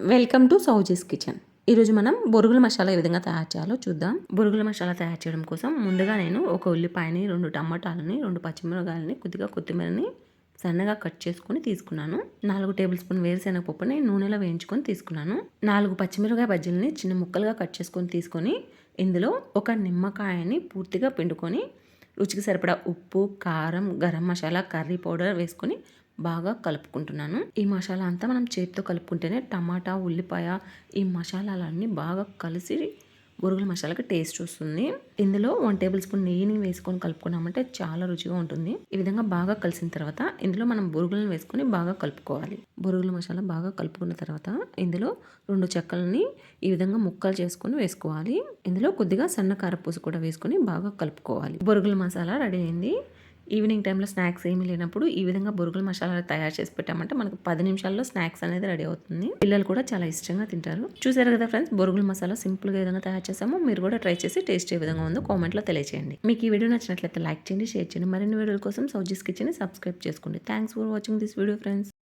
Welcome to Sowji's kitchen. ఈరోజు మనం బొరుగుల మసాలా ఏ విధంగా తయారు చేయాలో చూద్దాం. బొరుగుల మసాలా తయారు చేయడం కోసం ముందుగా నేను ఒక ఉల్లిపాయని రెండు టమాటాలని రెండు పచ్చిమిరకాయలని కొద్దిగా కొత్తిమీరని సన్నగా కట్ చేసుకుని తీసుకున్నాను. నాలుగు టేబుల్ స్పూన్ వేరుశెనగ పప్పుని నూనెలో వేయించుకొని తీసుకున్నాను. నాలుగు పచ్చిమిరకాయ బజ్జీలని చిన్న ముక్కలుగా కట్ చేసుకొని తీసుకొని ఇందులో ఒక నిమ్మకాయని పూర్తిగా పిండుకొని రుచికి సరిపడా ఉప్పు కారం గరం మసాలా కర్రీ పౌడర్ వేసుకొని బాగా కలుపుకుంటున్నాను. ఈ మసాలా అంతా మనం చేతితో కలుపుకుంటేనే టమాటా ఉల్లిపాయ ఈ మసాలాలన్నీ బాగా కలిసి బొరుగుల మసాలాకి టేస్ట్ వస్తుంది. ఇందులో వన్ టేబుల్ స్పూన్ నెయ్యిని వేసుకొని కలుపుకున్నామంటే చాలా రుచిగా ఉంటుంది. ఈ విధంగా బాగా కలిసిన తర్వాత ఇందులో మనం బొరుగులను వేసుకొని బాగా కలుపుకోవాలి. బొరుగుల మసాలా బాగా కలుపుకున్న తర్వాత ఇందులో రెండు చెక్కలని ఈ విధంగా ముక్కలు చేసుకొని వేసుకోవాలి. ఇందులో కొద్దిగా సన్న కారపూస కూడా వేసుకొని బాగా కలుపుకోవాలి. బొరుగుల మసాలా రెడీ అయింది. ఈవినింగ్ టైంలో స్నాక్స్ ఏమీ లేనప్పుడు ఈ విధంగా బొరుగుల మసాలా తయారు చేసి పెట్టామంటే మనకు పది నిమిషాల్లో స్నాక్స్ అనేది రెడీ అవుతుంది. పిల్లలు కూడా చాలా ఇష్టంగా తింటారు. చూసారు కదా ఫ్రెండ్స్ బొరుగుల మసాలా సింపుల్గా ఏదైనా తయారు చేసామో మీరు కూడా ట్రై చేసి టేస్ట్ ఏ విధంగా ఉందో కామెంట్లో తెలియజేయండి మీకు ఈ వీడియో నచ్చినట్లయితే లైక్ చేయండి షేర్ చేయండి. మరిన్ని వీడియోల కోసం సౌజీస్ కిచెన్ సబ్స్క్రైబ్ చేసుకోండి. Thanks for watching this video friends.